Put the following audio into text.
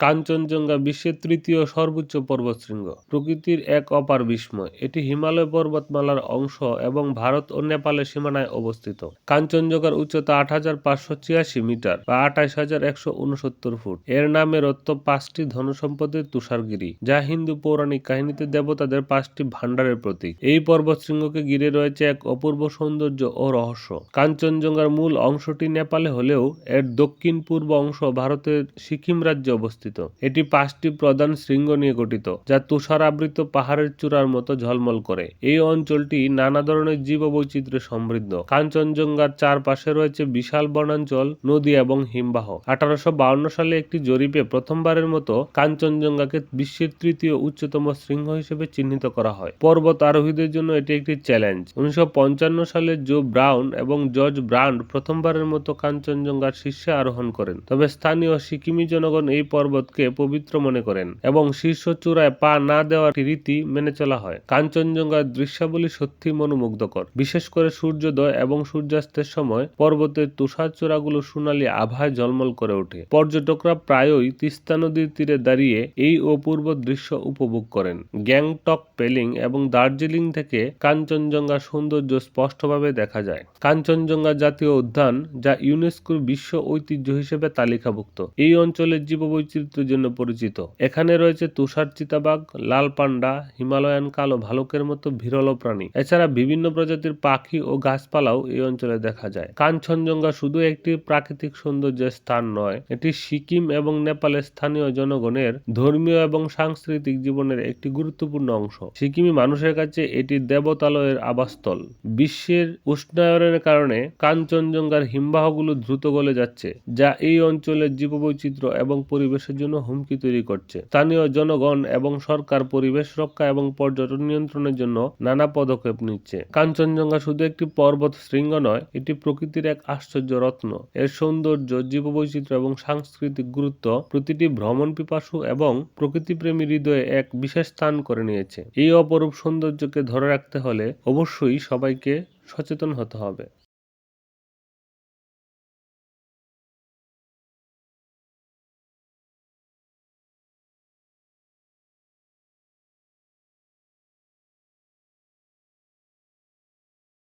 কাঞ্চনজঙ্ঘা বিশ্বের তৃতীয় সর্বোচ্চ পর্বতশৃঙ্গ। প্রকৃতির এক অপার বিস্ময়। এটি হিমালয় পর্বতমালার অংশ এবং ভারত ও নেপালের সীমানায় অবস্থিত। কাঞ্চনজঙ্ঘার উচ্চতা আট হাজার পাঁচশো ছিয়াশি মিটার বা আঠাইশ হাজার একশো উনসত্তর ফুট। এর নামের অর্থ পাঁচটি ধনসম্পদের তুষারগিরি, যা হিন্দু পৌরাণিক কাহিনীতে দেবতাদের পাঁচটি ভাণ্ডারের প্রতীক। এই পর্বতশৃঙ্গকে ঘিরে রয়েছে এক অপূর্ব সৌন্দর্য ও রহস্য। কাঞ্চনজঙ্ঘার মূল অংশটি নেপালে হলেও এর দক্ষিণ পূর্ব অংশ ভারতের সিকিম রাজ্যে অবস্থিত। এটি পাঁচটি প্রধান শৃঙ্গ নিয়ে গঠিত, যা তুষারাবৃত পাহাড়ের চূড়ার মতো ঝলমল করে। এই অঞ্চলটি নানা ধরনের জীববৈচিত্র্যে সমৃদ্ধ। কাঞ্চনজঙ্ঘার চারপাশে রয়েছে বিশাল বনাঞ্চল, নদী এবং হিমবাহ। আঠারোশো সালে একটি জরিপে প্রথমবারের মতো কাঞ্চনজঙ্ঘাকে বিশ্বের তৃতীয় উচ্চতম শৃঙ্গ হিসেবে চিহ্নিত করা হয়। পর্বত আরোহীদের জন্য এটি একটি চ্যালেঞ্জ। উনিশশো পঞ্চান্ন সালে জো ব্রাউন এবং জর্জ ব্রান্ড প্রথমবারের মতো কাঞ্চনজঙ্ঘার শীর্ষে আরোহণ করেন। তবে স্থানীয় সিকিমি জনগণ এই পর্বতকে পবিত্র মনে করেন এবং শীর্ষ চূড়ায় পা না দেওয়ার রীতি মেনে চলা হয়। কাঞ্চনজঙ্ঘার দৃশ্যাবলী সত্যি মনোমুগ্ধকর। বিশেষ করে সূর্যোদয় এবং সূর্যাস্তের সময় পর্বতের তুষার চূড়াগুলো সোনালী আভায় জলমল করে ওঠে। পর্যটকরা প্রায়ই তিস্তা নদীর তীরে দাঁড়িয়ে এই অপূর্ব দৃশ্য উপভোগ করেন। গ্যাংটক, পেলিং এবং দার্জিলিং থেকে কাঞ্চনজঙ্ঘার সৌন্দর্য স্পষ্টভাবে দেখা যায়। কাঞ্চনজঙ্ঘা জাতীয় উদ্যান যা ইউনেস্কোর বিশ্ব ঐতিহ্য হিসেবে তালিকাভুক্ত। এই অঞ্চলের জীববৈচিত্র্যের জন্য পরিচিত। এখানে রয়েছে তুষার চিতাবাঘ, লাল পান্ডা, হিমালয়ান কালো ভালুকের মতো বিরল প্রাণী। এছাড়া বিভিন্ন প্রজাতির পাখি ও গাছপালাও এই অঞ্চলে দেখা যায়। কাঞ্চনজঙ্ঘা শুধু একটি প্রাকৃতিক সৌন্দর্যের স্থান নয়, এটি সিকিম এবং নেপালের স্থানীয় জনগণের ধর্মীয় এবং সাংস্কৃতিক জীবনের একটি গুরুত্বপূর্ণ অংশ। সিকিমি মানুষের কাছে এটি দেবতালয়ের আবাসস্থল। বিশ্বের উষ্ণায়নের কারণে কাঞ্চনজঙ্ঘার হিমবাহগুলো দ্রুত গলে যাচ্ছে, যা এই অঞ্চলের জীববৈচিত্র্য এবং পরিবেশের জন্য হুমকি তৈরি করছে। স্থানীয় জনগণ এবং সরকার পরিবেশ রক্ষা এবং পর্যটন নিয়ন্ত্রণের জন্য নানা পদক্ষেপ নিচ্ছে। কাঞ্চনজঙ্ঘা শুধু একটি পর্বত শৃঙ্গ নয়, এটি প্রকৃতির এক আশ্চর্য রত্ন। এর সৌন্দর্য, জীববৈচিত্র্য এবং সাংস্কৃতিক গুরুত্ব প্রতিটি ভ্রমণ পিপাসু এবং প্রকৃতিপ্রেমী হৃদয়ে এক বিশেষ স্থান করে নিয়েছে। এই অপরূপ সৌন্দর্যকে ধরে রাখতে হলে অবশ্যই সবাইকে সচেতন হতে হবে।